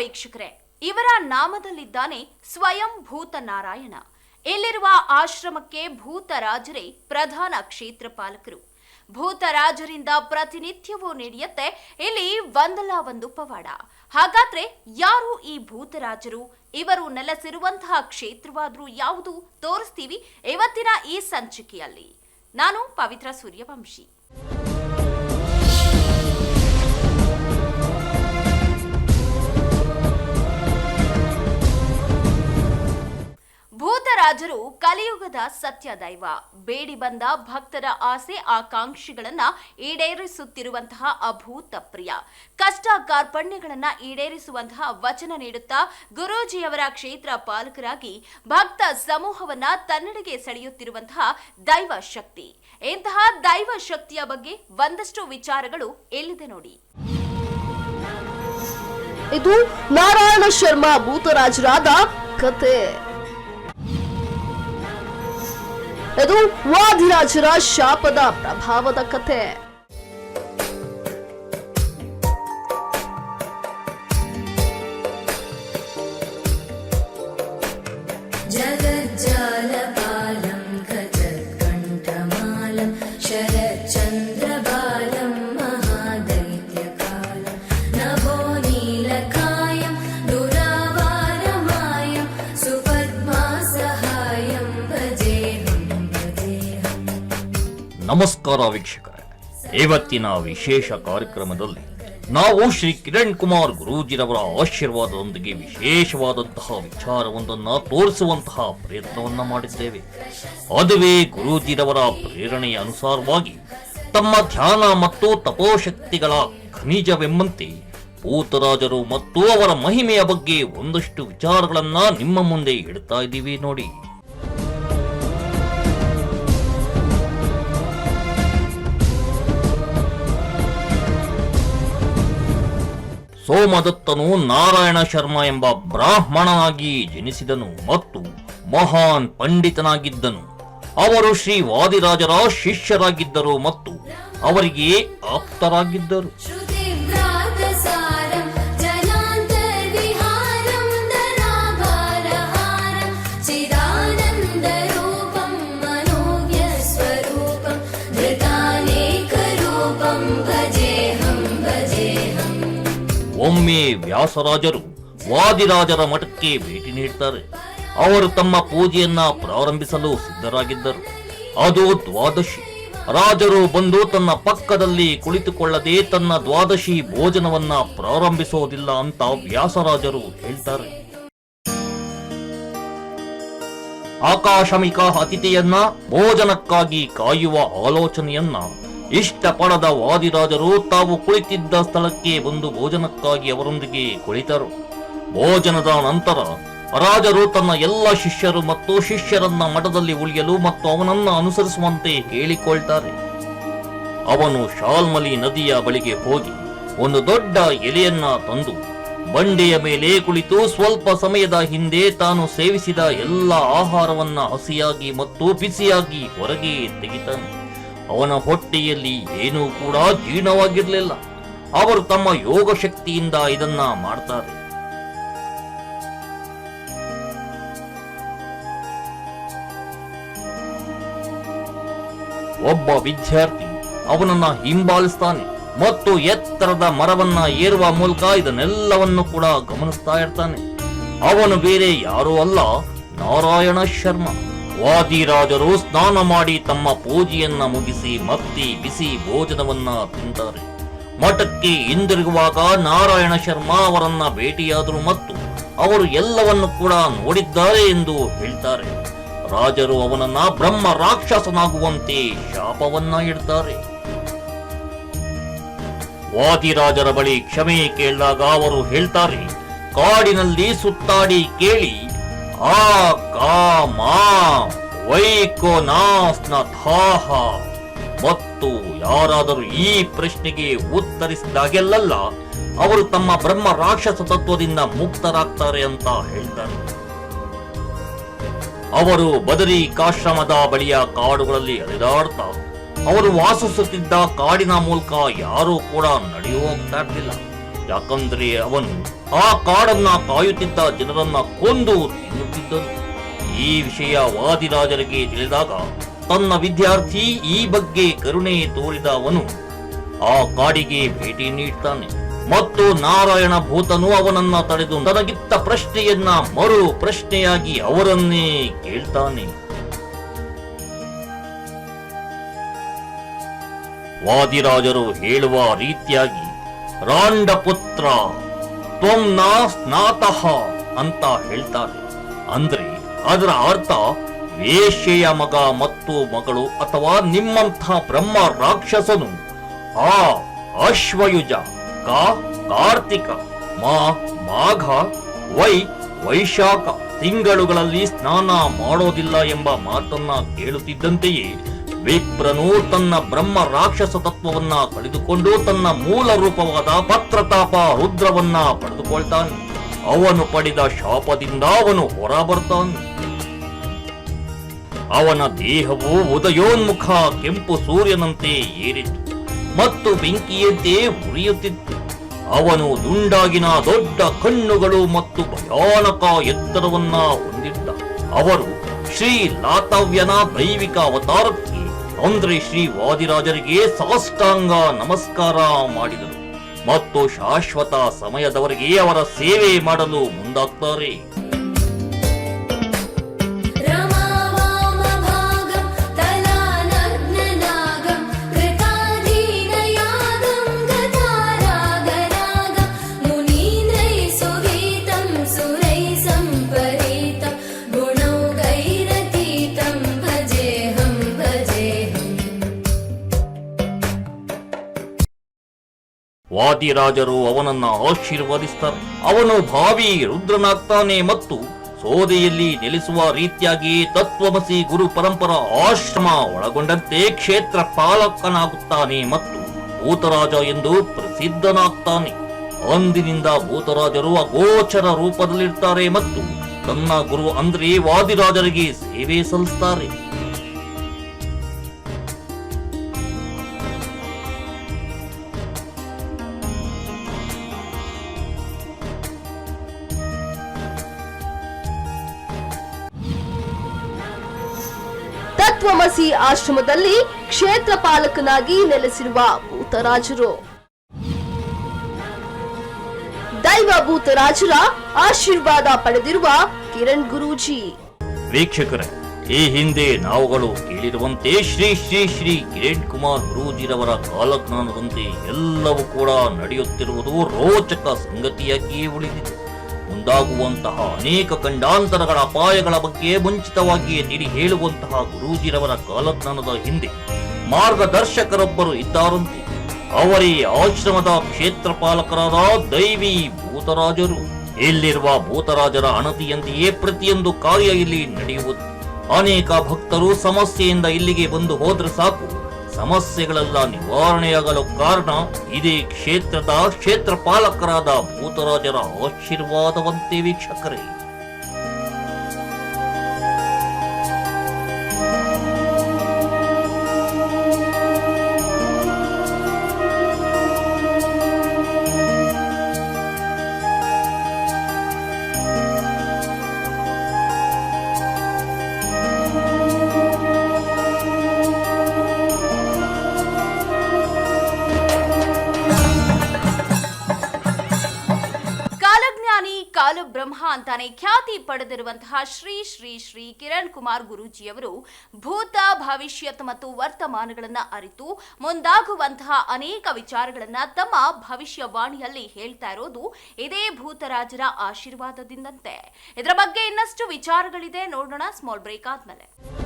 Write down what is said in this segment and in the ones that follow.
ವೀಕ್ಷಕರೇ, ಇವರ ನಾಮದಲ್ಲಿದ್ದಾನೆ ಸ್ವಯಂ ಭೂತ ನಾರಾಯಣ ಇಲ್ಲಿರುವ ಆಶ್ರಮಕ್ಕೆ ಭೂತರಾಜರೇ ಪ್ರಧಾನ ಕ್ಷೇತ್ರ ಪಾಲಕರು. ಭೂತರಾಜರಿಂದ ಪ್ರತಿನಿತ್ಯವೂ ನಡೆಯುತ್ತೆ ಇಲ್ಲಿ ಒಂದಲ್ಲ ಒಂದು ಪವಾಡ. ಹಾಗಾದ್ರೆ ಯಾರು ಈ ಭೂತರಾಜರು? ಇವರು ನೆಲೆಸಿರುವಂತಹ ಕ್ಷೇತ್ರವಾದ್ರೂ ಯಾವುದು? ತೋರಿಸ್ತೀವಿ ಇವತ್ತಿನ ಈ ಸಂಚಿಕೆಯಲ್ಲಿ. ನಾನು ಪವಿತ್ರ ಸೂರ್ಯವಂಶಿ. ಕಲಿಯುಗದ ಸತ್ಯ ದೈವ ಬೇಡಿ ಬಂದ ಭಕ್ತರ ಆಸೆ ಆಕಾಂಕ್ಷೆಗಳನ್ನ ಈಡೇರಿಸುತ್ತಿರುವಂತಹ ಅಭೂತ ಪ್ರಿಯ. ಕಷ್ಟ ಕಾರ್ಪಣ್ಯಗಳನ್ನ ಈಡೇರಿಸುವಂತಹ ವಚನ ನೀಡುತ್ತಾ ಗುರೂಜಿಯವರ ಕ್ಷೇತ್ರ ಪಾಲಕರಾಗಿ ಭಕ್ತ ಸಮೂಹವನ್ನ ತನ್ನಡೆಗೆ ಸೆಳೆಯುತ್ತಿರುವಂತಹ ದೈವ ಶಕ್ತಿ. ಇಂತಹ ದೈವ ಶಕ್ತಿಯ ಬಗ್ಗೆ ಒಂದಷ್ಟು ವಿಚಾರಗಳು ಎಲ್ಲಿದೆ ನೋಡಿ. ಇದು ನಾರಾಯಣ ಶರ್ಮಾ ಭೂತರಾಜರಾದ ಕತೆ ಇದು ವಾದಿರಾಜರ ಶಾಪದ ಪ್ರಭಾವದ ಕತೆ. ನಮಸ್ಕಾರ ವೀಕ್ಷಕರೇ. ಇವತ್ತಿನ ವಿಶೇಷ ಕಾರ್ಯಕ್ರಮದಲ್ಲಿ ನಾವು ಶ್ರೀ ಕಿರಣ್ ಕುಮಾರ್ ಗುರೂಜಿರವರ ಆಶೀರ್ವಾದದೊಂದಿಗೆ ವಿಶೇಷವಾದಂತಹ ವಿಚಾರವೊಂದನ್ನ ತೋರಿಸುವಂತಹ ಪ್ರಯತ್ನವನ್ನ ಮಾಡಿದ್ದೇವೆ. ಅದುವೇ ಗುರೂಜಿರವರ ಪ್ರೇರಣೆಯ ಅನುಸಾರವಾಗಿ ತಮ್ಮ ಧ್ಯಾನ ಮತ್ತು ತಪೋಶಕ್ತಿಗಳ ಖನಿಜವೆಂಬಂತೆ ಭೂತರಾಜರು ಮತ್ತು ಅವರ ಮಹಿಮೆಯ ಬಗ್ಗೆ ಒಂದಷ್ಟು ವಿಚಾರಗಳನ್ನ ನಿಮ್ಮ ಮುಂದೆ ಇಡ್ತಾ ಇದ್ದೀವಿ ನೋಡಿ. ಸೋಮದತ್ತನು ನಾರಾಯಣ ಶರ್ಮ ಎಂಬ ಬ್ರಾಹ್ಮಣನಾಗಿ ಜನಿಸಿದನು ಮತ್ತು ಮಹಾನ್ ಪಂಡಿತನಾಗಿದ್ದನು. ಅವರು ಶ್ರೀ ವಾದಿರಾಜರ ಶಿಷ್ಯರಾಗಿದ್ದರು ಮತ್ತು ಅವರಿಗೆ ಆಪ್ತರಾಗಿದ್ದರು. ಒಮ್ಮೆ ವ್ಯಾಸರಾಜರು ವಾದಿರಾಜರ ಮಠಕ್ಕೆ ಭೇಟಿ ನೀಡ್ತಾರೆ. ಅವರು ತಮ್ಮ ಪೂಜೆಯನ್ನ ಪ್ರಾರಂಭಿಸಲು ಸಿದ್ಧರಾಗಿದ್ದರು. ಅದು ದ್ವಾದಶಿ. ರಾಜರು ಬಂದು ತನ್ನ ಪಕ್ಕದಲ್ಲಿ ಕುಳಿತುಕೊಳ್ಳದೆ ತನ್ನ ದ್ವಾದಶಿ ಭೋಜನವನ್ನ ಪ್ರಾರಂಭಿಸೋದಿಲ್ಲ ಅಂತ ವ್ಯಾಸರಾಜರು ಹೇಳ್ತಾರೆ. ಆಕಾಶಮಿಕ ಅತಿಥಿಯನ್ನ ಭೋಜನಕ್ಕಾಗಿ ಕಾಯುವ ಆಲೋಚನೆಯನ್ನ ಇಷ್ಟಪಡದ ವಾದಿರಾಜರು ತಾವು ಕುಳಿತಿದ್ದ ಸ್ಥಳಕ್ಕೆ ಬಂದು ಭೋಜನಕ್ಕಾಗಿ ಅವರೊಂದಿಗೆ ಕುಳಿತರು. ಭೋಜನದ ನಂತರ ರಾಜರು ತನ್ನ ಎಲ್ಲ ಶಿಷ್ಯರು ಮತ್ತು ಶಿಷ್ಯರನ್ನ ಮಠದಲ್ಲಿ ಉಳಿಯಲು ಮತ್ತು ಅವನನ್ನ ಅನುಸರಿಸುವಂತೆ ಕೇಳಿಕೊಳ್ತಾರೆ. ಅವನು ಶಾಲ್ಮಲಿ ನದಿಯ ಬಳಿಗೆ ಹೋಗಿ ಒಂದು ದೊಡ್ಡ ಎಲೆಯನ್ನ ತಂದು ಬಂಡೆಯ ಮೇಲೆ ಕುಳಿತು ಸ್ವಲ್ಪ ಸಮಯದ ಹಿಂದೆ ತಾನು ಸೇವಿಸಿದ ಎಲ್ಲ ಆಹಾರವನ್ನ ಹಸಿಯಾಗಿ ಮತ್ತು ಬಿಸಿಯಾಗಿ ಹೊರಗೆ ತೆಗಿತಾನೆ ಅವನ ಹೊಟ್ಟೆಯಲ್ಲಿ ಏನೂ ಕೂಡ ಜೀರ್ಣವಾಗಿರಲಿಲ್ಲ ಅವರು ತಮ್ಮ ಯೋಗ ಶಕ್ತಿಯಿಂದ ಇದನ್ನ ಮಾಡ್ತಾರೆ. ಒಬ್ಬ ವಿದ್ಯಾರ್ಥಿ ಅವನನ್ನ ಹಿಂಬಾಲಿಸ್ತಾನೆ ಮತ್ತು ಎತ್ತರದ ಮರವನ್ನ ಏರುವ ಮೂಲಕ ಇದನ್ನೆಲ್ಲವನ್ನು ಕೂಡ ಗಮನಿಸ್ತಾ ಇರ್ತಾನೆ. ಅವನು ಬೇರೆ ಯಾರೂ ಅಲ್ಲ, ನಾರಾಯಣ ಶರ್ಮಾ. ವಾದಿರಾಜರು ಸ್ನಾನ ಮಾಡಿ ತಮ್ಮ ಪೂಜೆಯನ್ನ ಮುಗಿಸಿ ಮತ್ತಿ ಬಿಸಿ ಭೋಜನವನ್ನ ತಿಂತಾರೆ. ಮಠಕ್ಕೆ ಹಿಂದಿರುಗುವಾಗ ನಾರಾಯಣ ಶರ್ಮಾ ಅವರನ್ನ ಭೇಟಿಯಾದರು ಮತ್ತು ಅವರು ಎಲ್ಲವನ್ನು ಕೂಡ ನೋಡಿದ್ದಾರೆ ಎಂದು ಹೇಳ್ತಾರೆ. ರಾಜರು ಅವನನ್ನ ಬ್ರಹ್ಮ ರಾಕ್ಷಸನಾಗುವಂತೆ ಶಾಪವನ್ನ ಇಡ್ತಾರೆ. ವಾದಿರಾಜರ ಬಳಿ ಕ್ಷಮೆ ಕೇಳಿದಾಗ ಅವರು ಹೇಳ್ತಾರೆ, ಕಾಡಿನಲ್ಲಿ ಸುತ್ತಾಡಿ ಕೇಳಿ ಆ ಕಾಮಾ ವೈಕೋ ನಾಸ್ನ ಥಾಹ ಮತ್ತು ಯಾರಾದರೂ ಈ ಪ್ರಶ್ನೆಗೆ ಉತ್ತರಿಸಿದಾಗೆಲ್ಲ ಅವರು ತಮ್ಮ ಬ್ರಹ್ಮ ರಾಕ್ಷಸ ತತ್ವದಿಂದ ಮುಕ್ತರಾಗ್ತಾರೆ ಅಂತ ಹೇಳ್ತಾರೆ. ಅವರು ಬದರಿ ಕಾಶ್ರಮದ ಬಳಿಯ ಕಾಡುಗಳಲ್ಲಿ ಅಲೆದಾಡ್ತಾ ಅವರು ವಾಸಿಸುತ್ತಿದ್ದ ಕಾಡಿನ ಮೂಲಕ ಯಾರೂ ಕೂಡ ನಡೆಯೋಗ್ತಾ ಯಾಕಂದ್ರೆ ಅವನು ಆ ಕಾಡನ್ನ ಕಾಯುತ್ತಿದ್ದ ಜನರನ್ನ ಕೊಂದು ತಿನ್ನುತ್ತಿದ್ದನು. ಈ ವಿಷಯ ವಾದಿರಾಜರಿಗೆ ತಿಳಿದಾಗ ತನ್ನ ವಿದ್ಯಾರ್ಥಿ ಈ ಬಗ್ಗೆ ಕರುಣೆ ತೋರಿದ ಅವನು ಆ ಕಾಡಿಗೆ ಭೇಟಿ ನೀಡ್ತಾನೆ. ಮತ್ತು ನಾರಾಯಣ ಭೂತನು ಅವನನ್ನ ತಡೆದು ತನಗಿತ್ತ ಪ್ರಶ್ನೆಯನ್ನ ಮರು ಪ್ರಶ್ನೆಯಾಗಿ ಅವರನ್ನೇ ಕೇಳ್ತಾನೆ. ವಾದಿರಾಜರು ಹೇಳುವ ರೀತಿಯಾಗಿ ರಾಂಡಪುತ್ರ, ತ್ವಂ ನಾ ಸ್ನಾತಃ ಅಂತ ಹೇಳ್ತಾರೆ. ಅಂದ್ರೆ ಅದರ ಅರ್ಥ ವೇಶ್ಯೆಯ ಮಗ ಮತ್ತು ಮಗಳು ಅಥವಾ ನಿಮ್ಮಂಥ ಬ್ರಹ್ಮ ರಾಕ್ಷಸನು. ಆ ಅಶ್ವಯುಜ, ಕಾ ಕಾರ್ತಿಕ, ಮಾ ಮಾಘ, ವೈ ವೈಶಾಖ ತಿಂಗಳುಗಳಲ್ಲಿ ಸ್ನಾನ ಮಾಡೋದಿಲ್ಲ ಎಂಬ ಮಾತನ್ನ ಕೇಳುತ್ತಿದ್ದಂತೆಯೇ ವಿಪ್ರನು ತನ್ನ ಬ್ರಹ್ಮ ರಾಕ್ಷಸ ತತ್ವವನ್ನ ಕಳೆದುಕೊಂಡು ತನ್ನ ಮೂಲ ರೂಪವಾದ ಪತ್ರತಾಪ ರುದ್ರವನ್ನ ಪಡೆದುಕೊಳ್ತಾನೆ. ಅವನು ಪಡೆದ ಶಾಪದಿಂದ ಅವನು ಹೊರ ಬರ್ತಾನೆ ಅವನ ದೇಹವು ಉದಯೋನ್ಮುಖ ಕೆಂಪು ಸೂರ್ಯನಂತೆ ಏರಿತ್ತು ಮತ್ತು ಬೆಂಕಿಯಂತೆ ಉರಿಯುತ್ತಿತ್ತು. ಅವನು ದುಂಡಾಗಿನ ದೊಡ್ಡ ಕಣ್ಣುಗಳು ಮತ್ತು ಭಯಾನಕ ಎತ್ತರವನ್ನ ಹೊಂದಿದ್ದ. ಅವರು ಶ್ರೀ ಲಾತವ್ಯನ ದೈವಿಕ ಅವತಾರಕ್ಕೆ ಅಂದ್ರೆ ಶ್ರೀ ವಾದಿರಾಜರಿಗೆ ಸಾಷ್ಟಾಂಗ ನಮಸ್ಕಾರ ಮಾಡಿದರು. ಮತ್ತು ಶಾಶ್ವತ ಸಮಯದವರೆಗೆ ಅವರ ಸೇವೆ ಮಾಡಲು ಮುಂದಾಗ್ತಾರೆ. ವಾದಿರಾಜರು ಅವನನ್ನ ಆಶೀರ್ವದಿಸ್ತಾರೆ. ಅವನು ಭಾವಿ ರುದ್ರನಾಗ್ತಾನೆ ಮತ್ತು ಸೋದೆಯಲ್ಲಿ ನೆಲೆಸುವ ರೀತಿಯಾಗಿ ತತ್ವಮಸಿ ಗುರು ಪರಂಪರ ಆಶ್ರಮ ಒಳಗೊಂಡಂತೆ ಕ್ಷೇತ್ರ ಪಾಲಕನಾಗುತ್ತಾನೆ ಮತ್ತು ಭೂತರಾಜ ಎಂದು ಪ್ರಸಿದ್ಧನಾಗ್ತಾನೆ. ಅಂದಿನಿಂದ ಭೂತರಾಜರು ಅಗೋಚರ ರೂಪದಲ್ಲಿರ್ತಾರೆ ಮತ್ತು ತನ್ನ ಗುರು ಅಂದ್ರೆ ವಾದಿರಾಜರಿಗೆ ಸೇವೆ ಸಲ್ಲಿಸ್ತಾರೆ. ತತ್ವಮಸಿ ಆಶ್ರಮದಲ್ಲಿ ಕ್ಷೇತ್ರ ಪಾಲಕನಾಗಿ ನೆಲೆಸಿರುವ ಭೂತರಾಜರು. ದೈವ ಭೂತರಾಜರ ಆಶೀರ್ವಾದ ಪಡೆದಿರುವ ಕಿರಣ್ ಗುರೂಜಿ. ವೀಕ್ಷಕರೇ, ಈ ಹಿಂದೆ ನಾವುಗಳು ಕೇಳಿರುವಂತೆ ಶ್ರೀ ಶ್ರೀ ಶ್ರೀ ಕಿರಣ್ ಕುಮಾರ್ ಗುರೂಜಿರವರ ಕಾಲಜ್ಞಾನದಂತೆ ಎಲ್ಲವೂ ಕೂಡ ನಡೆಯುತ್ತಿರುವುದು ರೋಚಕ ಸಂಗತಿಯಾಗಿಯೇ ಉಳಿದಿದೆ. ಮುಂದಾಗುವಂತಹ ಅನೇಕ ಖಂಡಾಂತರಗಳ ಅಪಾಯಗಳ ಬಗ್ಗೆ ಮುಂಚಿತವಾಗಿಯೇ ತಿಳಿ ಹೇಳುವಂತಹ ಗುರೂಜಿರವರ ಕಾಲಜ್ಞಾನದ ಹಿಂದೆ ಮಾರ್ಗದರ್ಶಕರೊಬ್ಬರು ಇದ್ದಾರಂತೆ. ಅವರೇ ಆಶ್ರಮದ ಕ್ಷೇತ್ರ ಪಾಲಕರಾದ ದೈವಿ ಭೂತರಾಜರು. ಇಲ್ಲಿರುವ ಭೂತರಾಜರ ಅಣತಿಯಂತೆಯೇ ಪ್ರತಿಯೊಂದು ಕಾರ್ಯ ಇಲ್ಲಿ ನಡೆಯುವುದು. ಅನೇಕ ಭಕ್ತರು ಸಮಸ್ಯೆಯಿಂದ ಇಲ್ಲಿಗೆ ಬಂದು ಹೋದ್ರೆ ಸಾಕು. ಸಮಸ್ಯೆಗಳೆಲ್ಲ ನಿವಾರಣೆಯಾಗಲು ಕಾರಣ ಇದೇ ಕ್ಷೇತ್ರದ ಕ್ಷೇತ್ರ ಪಾಲಕರಾದ ಭೂತರಾಜರ ಆಶೀರ್ವಾದವಂತೆ ವೀಕ್ಷಕರೇ. ಪಡೆದಿರುವಂತಹ ಶ್ರೀ ಶ್ರೀ ಶ್ರೀ ಕಿರಣ್ ಕುಮಾರ್ ಗುರೂಜಿಯವರು ಭೂತ ಭವಿಷ್ಯತ್ ಮತ್ತು ವರ್ತಮಾನಗಳನ್ನ ಅರಿತು ಮುಂದಾಗುವಂತಹ ಅನೇಕ ವಿಚಾರಗಳನ್ನ ತಮ್ಮ ಭವಿಷ್ಯವಾಣಿಯಲ್ಲಿ ಹೇಳ್ತಾ ಇರೋದು ಇದೇ ಭೂತರಾಜರ ಆಶೀರ್ವಾದದಿಂದಂತೆ. ಇದರ ಬಗ್ಗೆ ಇನ್ನಷ್ಟು ವಿಚಾರಗಳಿದೆ ನೋಡೋಣ. ಸ್ಮಾಲ್ ಬ್ರೇಕ್ ಆದ್ಮೇಲೆ.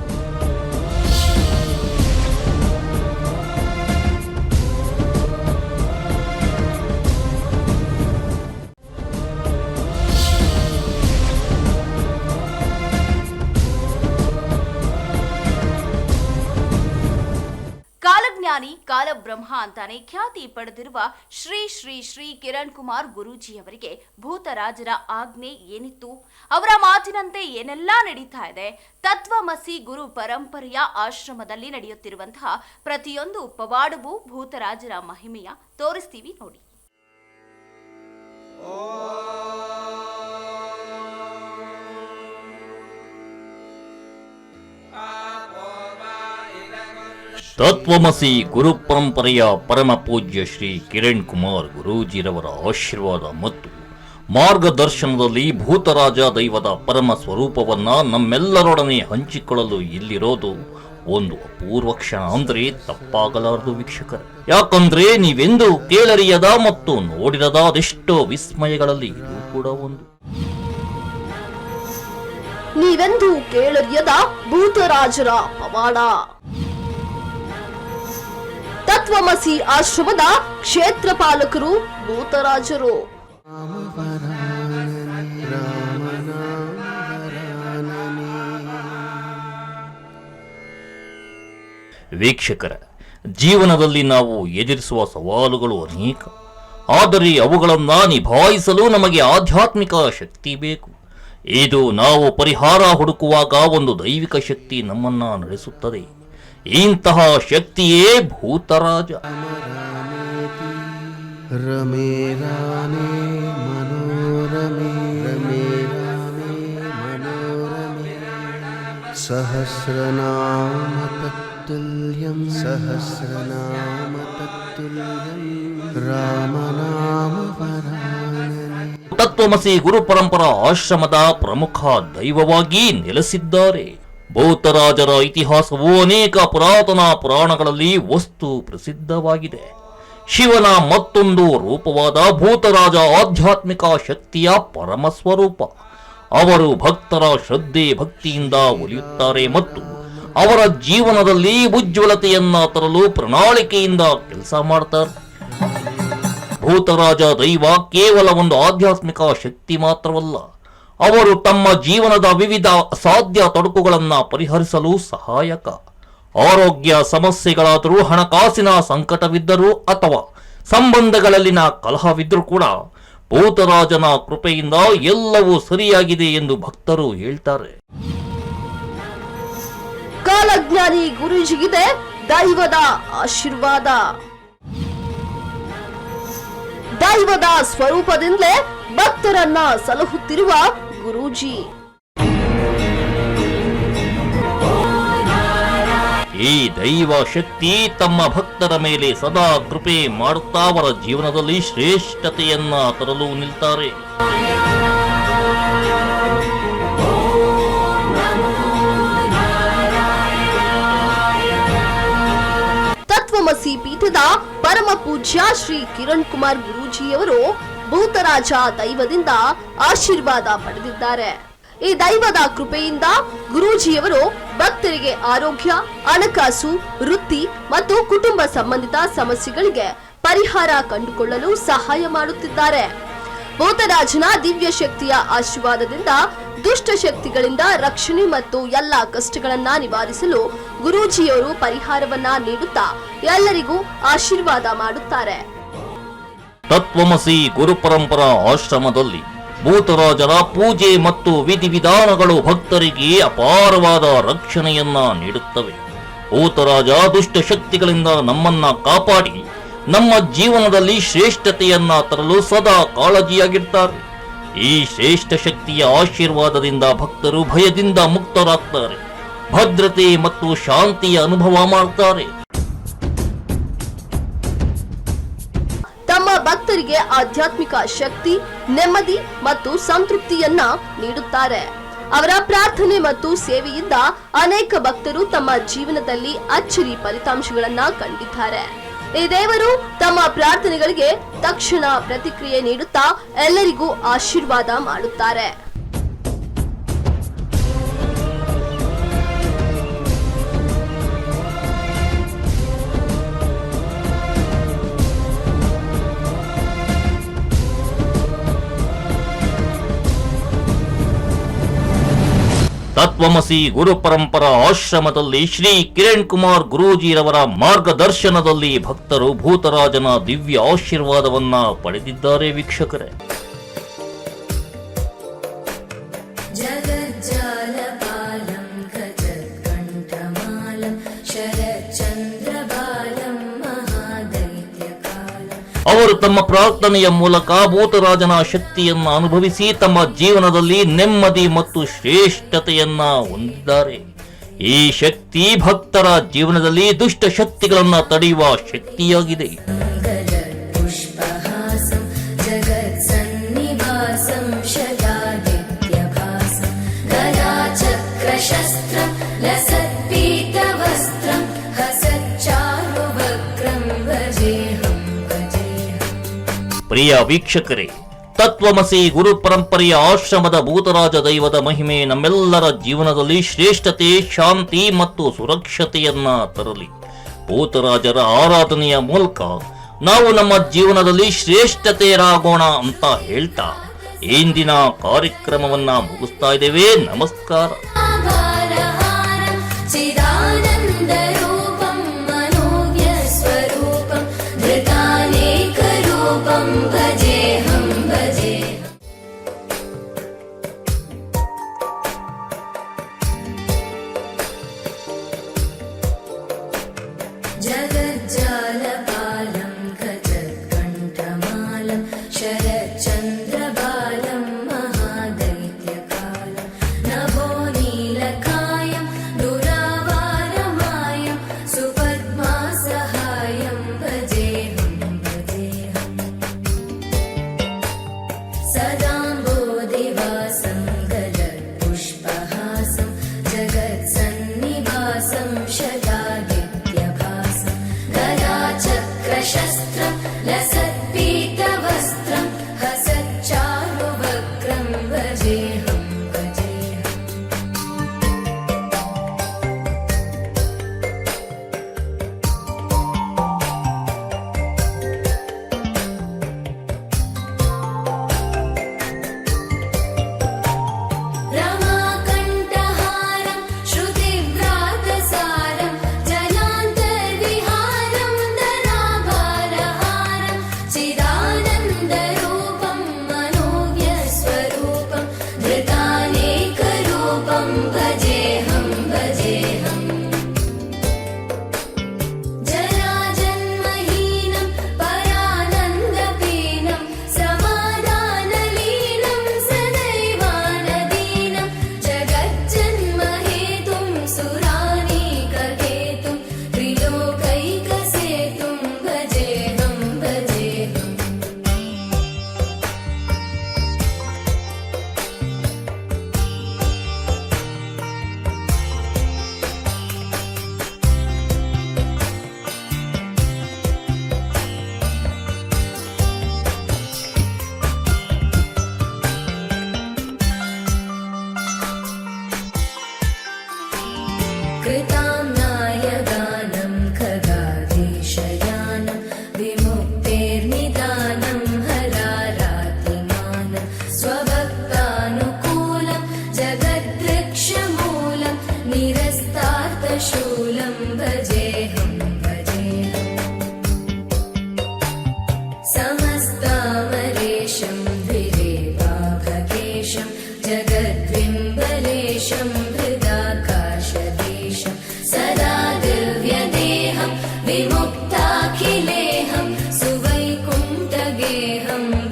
ಕಾಲಜ್ಞಾನಿ ಕಾಲಬ್ರಹ್ಮ ಅಂತಾನೆ ಖ್ಯಾತಿ ಪಡೆದಿರುವ ಶ್ರೀ ಶ್ರೀ ಶ್ರೀ ಕಿರಣ್ ಕುಮಾರ್ ಗುರೂಜಿಯವರಿಗೆ ಭೂತರಾಜರ ಆಜ್ಞೆ ಏನಿತ್ತು? ಅವರ ಮಾತಿನಂತೆ ಏನೆಲ್ಲಾ ನಡೀತಾ ಇದೆ? ತತ್ವಮಸಿ ಗುರು ಪರಂಪರೆಯ ಆಶ್ರಮದಲ್ಲಿ ನಡೆಯುತ್ತಿರುವಂತಹ ಪ್ರತಿಯೊಂದು ಪವಾಡವೂ ಭೂತರಾಜರ ಮಹಿಮೆಯ. ತೋರಿಸ್ತೀವಿ ನೋಡಿ. ತತ್ವಮಸಿ ಗುರು ಪರಂಪರೆಯ ಪರಮ ಪೂಜ್ಯ ಶ್ರೀ ಕಿರಣ್ ಕುಮಾರ್ ಗುರೂಜಿರವರ ಆಶೀರ್ವಾದ ಮತ್ತು ಮಾರ್ಗದರ್ಶನದಲ್ಲಿ ಭೂತರಾಜ ದೈವದ ಪರಮ ಸ್ವರೂಪವನ್ನ ನಮ್ಮೆಲ್ಲರೊಡನೆ ಹಂಚಿಕೊಳ್ಳಲು ಇಲ್ಲಿರೋದು ಒಂದು ಅಪೂರ್ವ ಕ್ಷಣ ಅಂದ್ರೆ ತಪ್ಪಾಗಲಾರದು ವೀಕ್ಷಕರ. ಯಾಕಂದ್ರೆ ನೀವೆಂದು ಕೇಳರಿಯದ ಮತ್ತು ನೋಡಿರದ ಅದೆಷ್ಟೋ ವಿಸ್ಮಯಗಳಲ್ಲಿ ಇದು ಕೂಡ ಒಂದು. ನೀವೆಂದು ಕೇಳರಿಯದ ಭೂತರಾಜರ ಪವಾಡ ತತ್ವಮಸಿ ಆಶ್ರಮದ ಕ್ಷೇತ್ರ ಪಾಲಕರು ಭೂತರಾಜರು. ವೀಕ್ಷಕರ, ಜೀವನದಲ್ಲಿ ನಾವು ಎದುರಿಸುವ ಸವಾಲುಗಳು ಅನೇಕ. ಆದರೆ ಅವುಗಳನ್ನ ನಿಭಾಯಿಸಲು ನಮಗೆ ಆಧ್ಯಾತ್ಮಿಕ ಶಕ್ತಿ ಬೇಕು. ಇದು ನಾವು ಪರಿಹಾರ ಹುಡುಕುವಾಗ ಒಂದು ದೈವಿಕ ಶಕ್ತಿ ನಮ್ಮನ್ನ ನಡೆಸುತ್ತದೆ. ಇಂತಹ ಶಕ್ತಿಯೇ ಭೂತರಾಜ ರಮೇ ರಾಮೇ ಮನೋರಮೇ ರಮೇ ರಾಮೇ ಮನೋರಮೇ ಸಹಸ್ರನಾಮ ತತ್ತುಲ್ಯಂ ಸಹಸ್ರನಾಮ ತತ್ತುಲ್ಯಂ ರಾಮನಾಮ ತತ್ವಮಸಿ ಗುರು ಪರಂಪರಾ ಆಶ್ರಮದ ಪ್ರಮುಖ ದೈವವಾಗಿ ನೆಲೆಸಿದ್ದಾರೆ ಭೂತರಾಜರ ಇತಿಹಾಸವು ಅನೇಕ ಪುರಾತನ ಪುರಾಣಗಳಲ್ಲಿ ವಸ್ತು ಪ್ರಸಿದ್ಧವಾಗಿದೆ. ಶಿವನ ಮತ್ತೊಂದು ರೂಪವಾದ ಭೂತರಾಜ ಆಧ್ಯಾತ್ಮಿಕ ಶಕ್ತಿಯ ಪರಮ ಸ್ವರೂಪ ಅವರು ಭಕ್ತರ ಶ್ರದ್ಧೆ ಭಕ್ತಿಯಿಂದ ಒಲಿಯುತ್ತಾರೆ ಮತ್ತು ಅವರ ಜೀವನದಲ್ಲಿ ಉಜ್ವಲತೆಯನ್ನ ತರಲು ಪ್ರಣಾಳಿಕೆಯಿಂದ ಕೆಲಸ ಮಾಡ್ತಾರೆ. ಭೂತರಾಜ ದೈವ ಕೇವಲ ಒಂದು ಆಧ್ಯಾತ್ಮಿಕ ಶಕ್ತಿ ಮಾತ್ರವಲ್ಲ ಅವರು ತಮ್ಮ ಜೀವನದ ವಿವಿಧ ಸಾಧ್ಯ ತೊಡಕುಗಳನ್ನ ಪರಿಹರಿಸಲು ಸಹಾಯಕ. ಆರೋಗ್ಯ ಸಮಸ್ಯೆಗಳಾದರೂ ಹಣಕಾಸಿನ ಸಂಕಟವಿದ್ದರೂ ಅಥವಾ ಸಂಬಂಧಗಳಲ್ಲಿನ ಕಲಹವಿದ್ದರೂ ಕೂಡ ಭೂತರಾಜನ ಕೃಪೆಯಿಂದ ಎಲ್ಲವೂ ಸರಿಯಾಗಿದೆ ಎಂದು ಭಕ್ತರು ಹೇಳ್ತಾರೆ. ಕಾಲಜ್ಞಾನಿ ಗುರುಜಿಗಿದೆ ದೈವದ ಆಶೀರ್ವಾದ. ದೈವದ ಸ್ವರೂಪದಿಂದಲೇ ಭಕ್ತರನ್ನ ಸಲಹುತ್ತಿರುವ ಗುರೂಜಿ. ಈ ದೈವ ಶಕ್ತಿ ತಮ್ಮ ಭಕ್ತರ ಮೇಲೆ ಸದಾ ಕೃಪೆ ಮಾಡುತ್ತಾ ಅವರ ಜೀವನದಲ್ಲಿ ಶ್ರೇಷ್ಠತೆಯನ್ನ ತರಲು ನಿಲ್ತಾರೆ. ತತ್ವಮಸಿ ಪೀಠದ ಪರಮ ಪೂಜ್ಯ ಶ್ರೀ ಕಿರಣ್ ಕುಮಾರ್ ಗುರೂಜಿಯವರು ಭೂತರಾಜ ದೈವದಿಂದ ಆಶೀರ್ವಾದ ಪಡೆದಿದ್ದಾರೆ. ಈ ದೈವದ ಕೃಪೆಯಿಂದ ಗುರೂಜಿಯವರು ಭಕ್ತರಿಗೆ ಆರೋಗ್ಯ, ಹಣಕಾಸು, ವೃತ್ತಿ ಮತ್ತು ಕುಟುಂಬ ಸಂಬಂಧಿತ ಸಮಸ್ಯೆಗಳಿಗೆ ಪರಿಹಾರ ಕಂಡುಕೊಳ್ಳಲು ಸಹಾಯ ಮಾಡುತ್ತಿದ್ದಾರೆ. ಭೂತರಾಜನ ದಿವ್ಯ ಶಕ್ತಿಯ ಆಶೀರ್ವಾದದಿಂದ ದುಷ್ಟ ಶಕ್ತಿಗಳಿಂದ ರಕ್ಷಣೆ ಮತ್ತು ಎಲ್ಲ ಕಷ್ಟಗಳನ್ನ ನಿವಾರಿಸಲು ಗುರೂಜಿಯವರು ಪರಿಹಾರವನ್ನ ನೀಡುತ್ತಾ ಎಲ್ಲರಿಗೂ ಆಶೀರ್ವಾದ ಮಾಡುತ್ತಾರೆ. ತತ್ವಮಸಿ ಗುರುಪರಂಪರಾ ಆಶ್ರಮದಲ್ಲಿ ಭೂತರಾಜರ ಪೂಜೆ ಮತ್ತು ವಿಧಿವಿಧಾನಗಳು ಭಕ್ತರಿಗೆ ಅಪಾರವಾದ ರಕ್ಷಣೆಯನ್ನ ನೀಡುತ್ತವೆ. ಭೂತರಾಜ ದುಷ್ಟ ಶಕ್ತಿಗಳಿಂದ ನಮ್ಮನ್ನ ಕಾಪಾಡಿ ನಮ್ಮ ಜೀವನದಲ್ಲಿ ಶ್ರೇಷ್ಠತೆಯನ್ನ ತರಲು ಸದಾ ಕಾಳಜಿಯಾಗಿರ್ತಾರೆ. ಈ ಶ್ರೇಷ್ಠ ಶಕ್ತಿಯ ಆಶೀರ್ವಾದದಿಂದ ಭಕ್ತರು ಭಯದಿಂದ ಮುಕ್ತರಾಗ್ತಾರೆ. ಭದ್ರತೆ ಮತ್ತು ಶಾಂತಿಯ ಅನುಭವ ಮಾಡ್ತಾರೆ. ಭಕ್ತರಿಗೆ ಆಧ್ಯಾತ್ಮಿಕ ಶಕ್ತಿ, ನೆಮ್ಮದಿ ಮತ್ತು ಸಂತೃಪ್ತಿಯನ್ನ ನೀಡುತ್ತಾರೆ. ಅವರ ಪ್ರಾರ್ಥನೆ ಮತ್ತು ಸೇವೆಯಿಂದ ಅನೇಕ ಭಕ್ತರು ತಮ್ಮ ಜೀವನದಲ್ಲಿ ಅಚ್ಚರಿ ಫಲಿತಾಂಶಗಳನ್ನ ಕಂಡಿದ್ದಾರೆ. ಈ ದೇವರು ತಮ್ಮ ಪ್ರಾರ್ಥನೆಗಳಿಗೆ ತಕ್ಷಣ ಪ್ರತಿಕ್ರಿಯೆ ನೀಡುತ್ತಾ ಎಲ್ಲರಿಗೂ ಆಶೀರ್ವಾದ ಮಾಡುತ್ತಾರೆ. ತತ್ವಮಸಿ ಗುರು ಪರಂಪರ ಆಶ್ರಮದಲ್ಲಿ ಶ್ರೀ ಕಿರಣ್ ಕುಮಾರ್ ಗುರೂಜಿರವರ ಮಾರ್ಗದರ್ಶನದಲ್ಲಿ ಭಕ್ತರು ಭೂತರಾಜನ ದಿವ್ಯ ಆಶೀರ್ವಾದವನ್ನ ಪಡೆದಿದ್ದಾರೆ ವೀಕ್ಷಕರೇ. ಅವರು ತಮ್ಮ ಪ್ರಾರ್ಥನೆಯ ಮೂಲಕ ಭೂತರಾಜನ ಶಕ್ತಿಯನ್ನು ಅನುಭವಿಸಿ ತಮ್ಮ ಜೀವನದಲ್ಲಿ ನೆಮ್ಮದಿ ಮತ್ತು ಶ್ರೇಷ್ಠತೆಯನ್ನ ಹೊಂದಿದ್ದಾರೆ. ಈ ಶಕ್ತಿ ಭಕ್ತರ ಜೀವನದಲ್ಲಿ ದುಷ್ಟ ಶಕ್ತಿಗಳನ್ನ ತಡೆಯುವ ಶಕ್ತಿಯಾಗಿದೆ. ಪ್ರಿಯ ವೀಕ್ಷಕರೇ, ತತ್ವಮಸಿ ಗುರು ಪರಂಪರೆಯ ಆಶ್ರಮದ ಭೂತರಾಜ ದೈವದ ಮಹಿಮೆ ನಮ್ಮೆಲ್ಲರ ಜೀವನದಲ್ಲಿ ಶ್ರೇಷ್ಠತೆ, ಶಾಂತಿ ಮತ್ತು ಸುರಕ್ಷತೆಯನ್ನ ತರಲಿ. ಭೂತರಾಜರ ಆರಾಧನೆಯ ಮೂಲಕ ನಾವು ನಮ್ಮ ಜೀವನದಲ್ಲಿ ಶ್ರೇಷ್ಠತೆಯರಾಗೋಣ ಅಂತ ಹೇಳ್ತಾ, ಇಂದಿನ ಕಾರ್ಯಕ್ರಮವನ್ನ ಮುಗಿಸ್ತಾ ಇದ್ದೇವೆ. ನಮಸ್ಕಾರ. कृताम् സ്നേഹം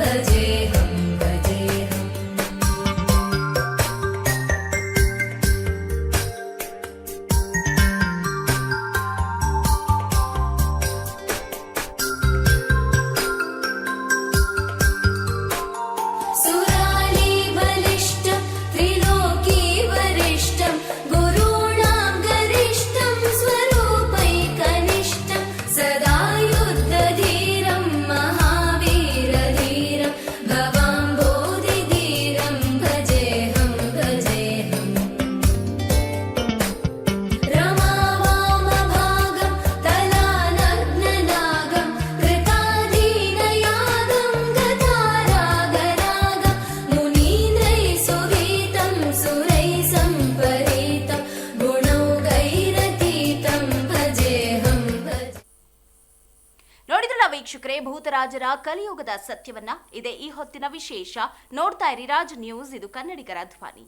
ಭೂತರಾಜರ ಕಲಿಯುಗದ ಸತ್ಯವನ್ನ ಇದೆ ಈ ಹೊತ್ತಿನ ವಿಶೇಷ. ನೋಡ್ತಾ ಇರಿ ರಾಜ್ ನ್ಯೂಸ್ ಇದು ಕನ್ನಡಿಗರ ಧ್ವನಿ.